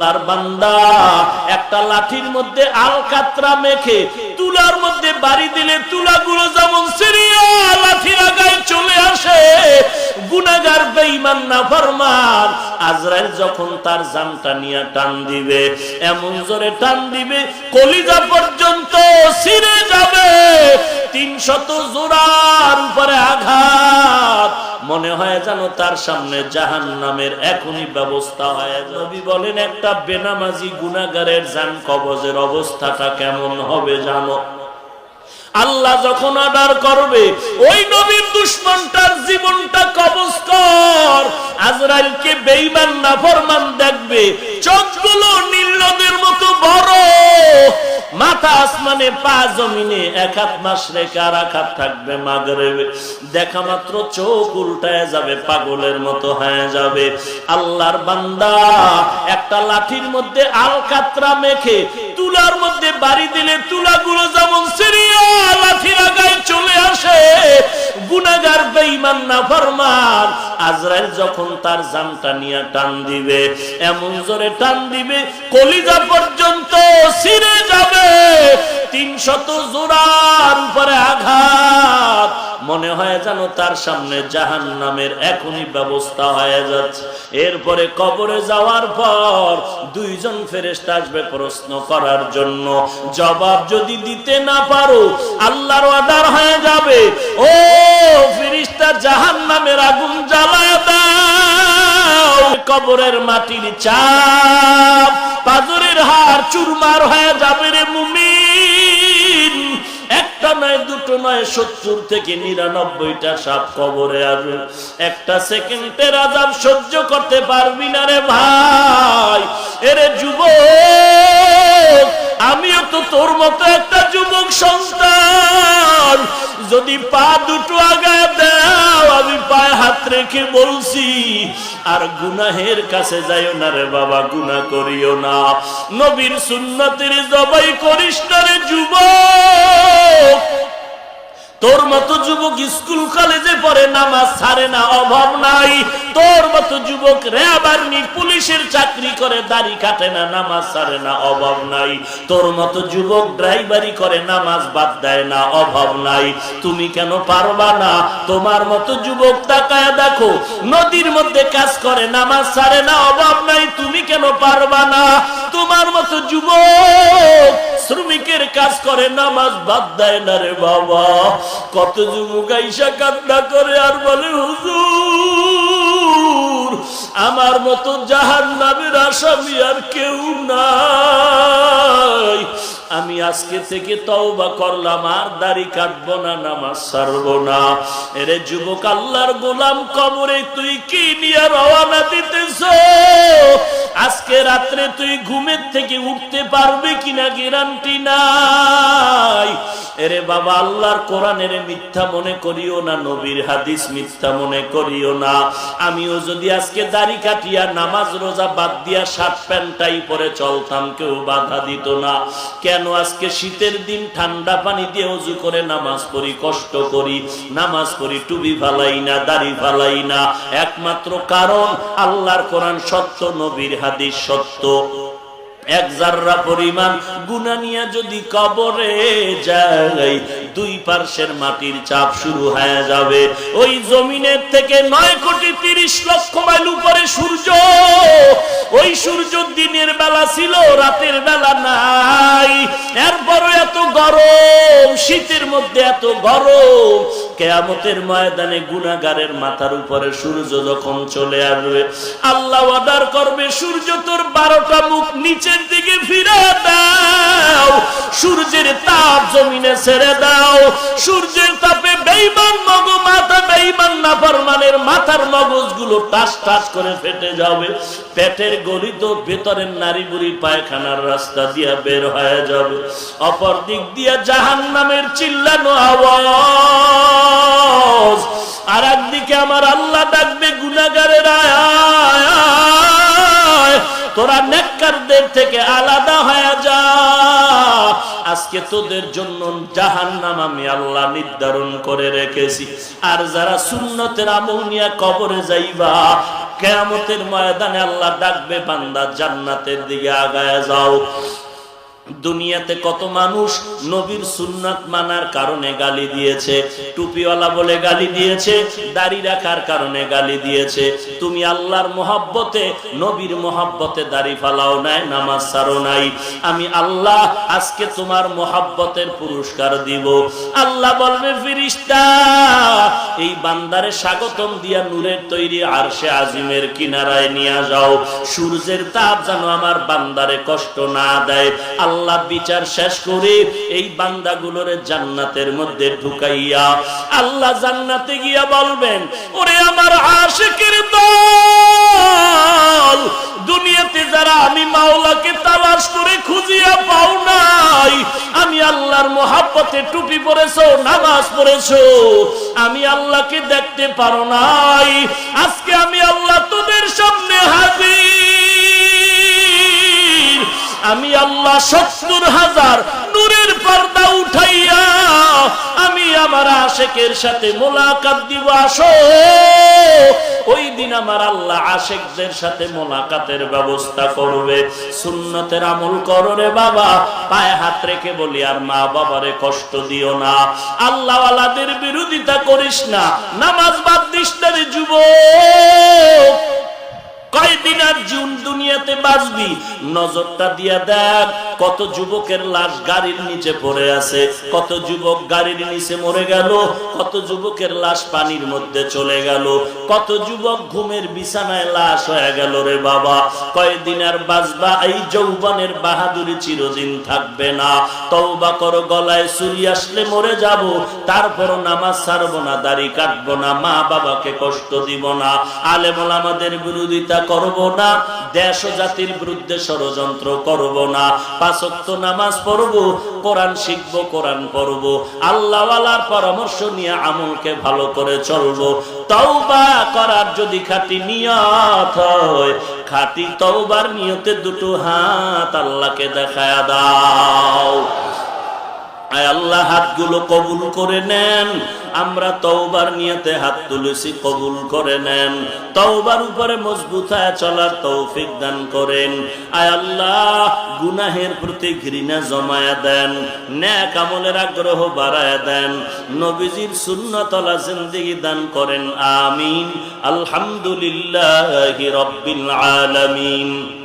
তার বান্দা। একটা লাঠির মধ্যে আলকাতরা মেখে তুলার মধ্যে বাড়ি দিলে তুলাগুলো যেমন সিরিয়া লাঠি লাগায় চলে আসে গুনাগার বেঈমান না ফরমান, আজরাইল যখন তার জানটা নিয়ে টান দিবে, এমন জোরে টান দিবে, কলিজা পর্যন্ত ছিঁড়ে যাবে। তিনশত জোড়ার উপরে আঘাত। মনে হয় যেন তার সামনে জাহান নামের এখনই ব্যবস্থা হয় নবী বলেন, একটা বেনামাজি গুনাগারের জান কবজের অবস্থাটা কেমন হবে জানো? আল্লাহ যখন অর্ডার করবে, ওই নবীর দুশ্মনটার জীবনটা কবজ কর। আজরাইলকে বেঈমান না ফরমান দেখবে। চোখগুলো নীল নদের মতো বড়। মাথা আসমানে, পা জমিনে, এক হাত মাস রেখে আর থাকবে মাগরেবে। দেখা মাত্র চোখ উল্টায় যাবে, পাগলের মতো হয়ে যাবে। আল্লাহর বান্দা একটা লাঠির মধ্যে আলকাতরা মেখে তুলার মধ্যে বাড়ি দিলে তুলাগুলো যেমন চলে আসে। গুনাগার বেঈমান না ফরমান। আজরাইল যখন তার জানটা নিয়ে টান দিবে, এমন জোরে টান দিবে, কলিজা পর্যন্ত ছিঁড়ে যাবে। তিনশত জোড়ার উপরে আঘাত। মনে হয় যেন তার সামনে জাহান নামের এখনই ব্যবস্থা হয়ে যাচ্ছে। এরপরে কবরে যাওয়ার পর দুইজন ফেরেস্তা আসবে প্রশ্ন করার জন্য। জবাব যদি দিতে না পারো, আল্লাহর অর্ডার হয়ে যাবে। ও ফেরিস্তা জাহান নামের আগুন জ্বালায় দাও। কবরের মাটির চাপ পাজরের হার চুরমার হয়ে যাবে রে একটা নয় দুটো নয় সত্তর থেকে নিরানব্বইটা সাপ কবরে আসবে। একটা সেকেন্ডের আজাব সহ্য করতে পারবি না রে ভাই। এরে যুবক আমিও তো তোর মতো একটা যুবক সন্তান। যদি পা দুটো আগায় দাও, আমি পায়ে হাত রেখে বলছি, আর গুনাহের কাছে যাইও না রে বাবা গুনা করিও না। নবীর সুন্নতের জবাই করিস না রে যুবক। তোর মতো যুবক স্কুল কলেজে পড়ে, নামাজ ছাড়ে না, অভাব নাই। তোর মতো যুবক র্যাব আর্মি পুলিশের চাকরি করে, দাড়ি কাটে না, নামাজ ছাড়ে না, অভাব নাই। তোর মতো যুবক ড্রাইভারি করে, নামাজ বাদ দেয় না, অভাব নাই। তুমি কেন পারবা না? তোমার মতো যুবক তাকায় দেখো, নদীর মধ্যে কাজ করে, নামাজ ছাড়ে না, অভাব নাই। তুমি কেন পারবা না? তোমার মতো যুবক শ্রমিকের কাজ করে, নামাজ বাদ দেয় না রে বাবা। কত যুবক আইসা কান্না করে আর বলে, হুজুর আমার মতো জাহান নামের আসামি আর কেউ নাই। আমি আজকে থেকে তওবা করলাম, আর দাড়ি কাটবো না, নামাজ ছাড়বো না। এরে যুবক, আল্লাহর গোলাম কবরে তুই কি নিয়ে রওনা দিতেছ? আজকে রাত্রে তুই ঘুমের থেকে উঠতে পারবে কিনা গ্যারান্টি নাই। এরে বাবা, আল্লাহর কোরআনের মিথ্যা মনে করিও না, নবীর হাদিস মিথ্যা মনে করিও না। আমিও যদি আজকে দাড়ি কাটিয়া, নামাজ, রোজা বাদ দিয়া, শার্ট প্যান্টটাই পরে চলতাম, কেউ বাধা দিত না। কেন আজকে শীতের দিন ঠান্ডা পানি দিয়ে উজু করে নামাজ পড়ি, কষ্ট করি। নামাজ পড়ি টুবি ফালাই না, দাড়ি ফালাই না। একমাত্র কারণ, আল্লাহর কোরআন সত্য, নবীর হাদিস সত্য। এক জাররা পরিমাণ গুনা নিয়ে যদি কবরে যাই, দুই পার্শ্বের মাটির চাপ শুরু হয়ে যাবে। ওই জমিনের থেকে নয় কোটি তিরিশ লক্ষ মাইল উপরে সূর্য। ওই সূর্য দিনের বেলা ছিল, রাতের বেলা নাই। এরপরও এত গরম, শীতের মধ্যে এত গরম। কেয়ামতের ময়দানে গুনাগারের মাথার উপরে সূর্য যখন চলে আসবে, আল্লাহ অর্ডার করবে, সূর্য তোর বারোটা মুখ নিচের দিকে ফিরে দাও। সূর্যের তাপ জমিনে ছেড়ে দাও। সূর্যের তাপে বেইমান মগ, মাথা বেইমান না ফরমানের মাথার মগজগুলো টাস টাস করে ফেটে যাবে। পেটের গলিত ভেতরের নারী বুড়ি পায়খানার রাস্তা দিয়া বের হয়ে যাবে। অপর দিক দিয়া জাহান নামের চিল্লানো আওয়াজ। আমার আল্লাহ ডাকবে আয়। তোরা নেককারদের থেকে আলাদা হয়ে যা। আজকে তোদের জন্য জাহান্নাম আমি আল্লাহ নির্ধারণ করে রেখেছি। আর যারা সুন্নতের আমল কবরে যাইবা, কেয়ামতের ময়দানে আল্লাহ ডাকবে, বান্দা জান্নাতের দিকে আগায় যাও। দুনিয়াতে কত মানুষ নবীর সুন্নাত মানার কারণে গালি দিয়েছে, টুপিওয়ালা বলে গালি দিয়েছে, দাড়ি রাখার কারণে গালি দিয়েছে। তুমি আল্লাহর মোহাব্বতে, নবীর মোহাব্বতে দাড়ি ফালাও নাই, নামাজ সারো নাই। আমি আল্লাহ আজকে তোমার মোহাব্বতের পুরস্কার দিব। আল্লাহ বলবে ফিরিস্তা এই বান্দারে স্বাগতম দিয়া নূরের তৈরি আরশে আজিমের কিনারায় নিয়ে যাও। সূর্যের তাপ যেন আমার বান্দারে কষ্ট না দেয়। আল্লাহ বিচার শেষ করে এই বান্দাগুলোরে জান্নাতের মধ্যে ঢুকাইয়া আল্লাহ জান্নাতে গিয়া বলবেন, ওরে আমার আশিকের দল, দুনিয়াতে যারা আমি মাওলাকে তালাশ করে খুঁজিয়া পাও নাই, আমি আল্লাহর মোহাব্বতে টুপি পরেছো, নামাজ পড়েছো, আমি আল্লাহকে দেখতে পারো নাই, আজকে আমি আল্লাহ তোদের সামনে হাজির। আমি আল্লাহ সত্তর হাজার নূরের পর্দা উঠাইয়া আমি আমার আশেকের সাথে মোলাকাত দিব, আসো। ওই দিন আমার আল্লাহ আশেকদের সাথে মোলাকাতের ব্যবস্থা করবে। সুন্নতের আমল করো বাবা। পায়ে হাত রেখে বলি, আর মা বাবারে কষ্ট দিও না। আল্লাহওয়ালাদের বিরোধিতা করিস না। নামাজ বাদ দিস যুবক। কয়দিন আর জুন দুনিয়াতে বাঁচবি। নজরটা দিয়া দেখ কত যুবকের লাশ গাড়ির নিচে পড়ে আছে, কত যুবক গাড়ির নিচে মরে গেল, কত যুবকের লাশ পানির মধ্যে চলে গেল, কত যুবক ঘুমের বিছানায় লাশ হয়ে গেল রে বাবা। কয়দিন আর বাঁচবা এই যৌবনের বাহাদুরি চিরদিন থাকবে না। তওবা করো, গলায় চুরি আসলে মরে যাব, তারপরও নামাজ ছাড়বো না, দাড়ি কাটবো না মা বাবাকে কষ্ট দিব না। আলেমল আমাদের বিরোধিতা করব না, দেশ জাতির বিরুদ্ধে ষড়যন্ত্র করব না। পাঁচক্ত নামাজ পড়ব, কোরআন শিখব, কোরআন পড়ব। আল্লাহওয়ালার পরামর্শ নিয়ে আমলকে ভালো করে চলবো। তওবা করার যদি খাঁটি নিয়ত হয় তওবার নিয়তে দুটো হাত আল্লাহকে দেখায় দাও। আয় আল্লাহ, হাতগুলো কবুল করে নেন। আমরা হাত তুলেছি, কবুল করে নেন। উপরে মজবুত হয়ে চলার তৌফিক দান করেন। আয় আল্লাহ, গুনাহের প্রতি ঘৃণা জমায়া দেন ন্যাক আগ্রহ বাড়ায় দেন। নবীজির সুন্নতলা জিন্দিগি দান করেন, আমিন। আলহামদুলিল্লাহি রাব্বিল আলামিন।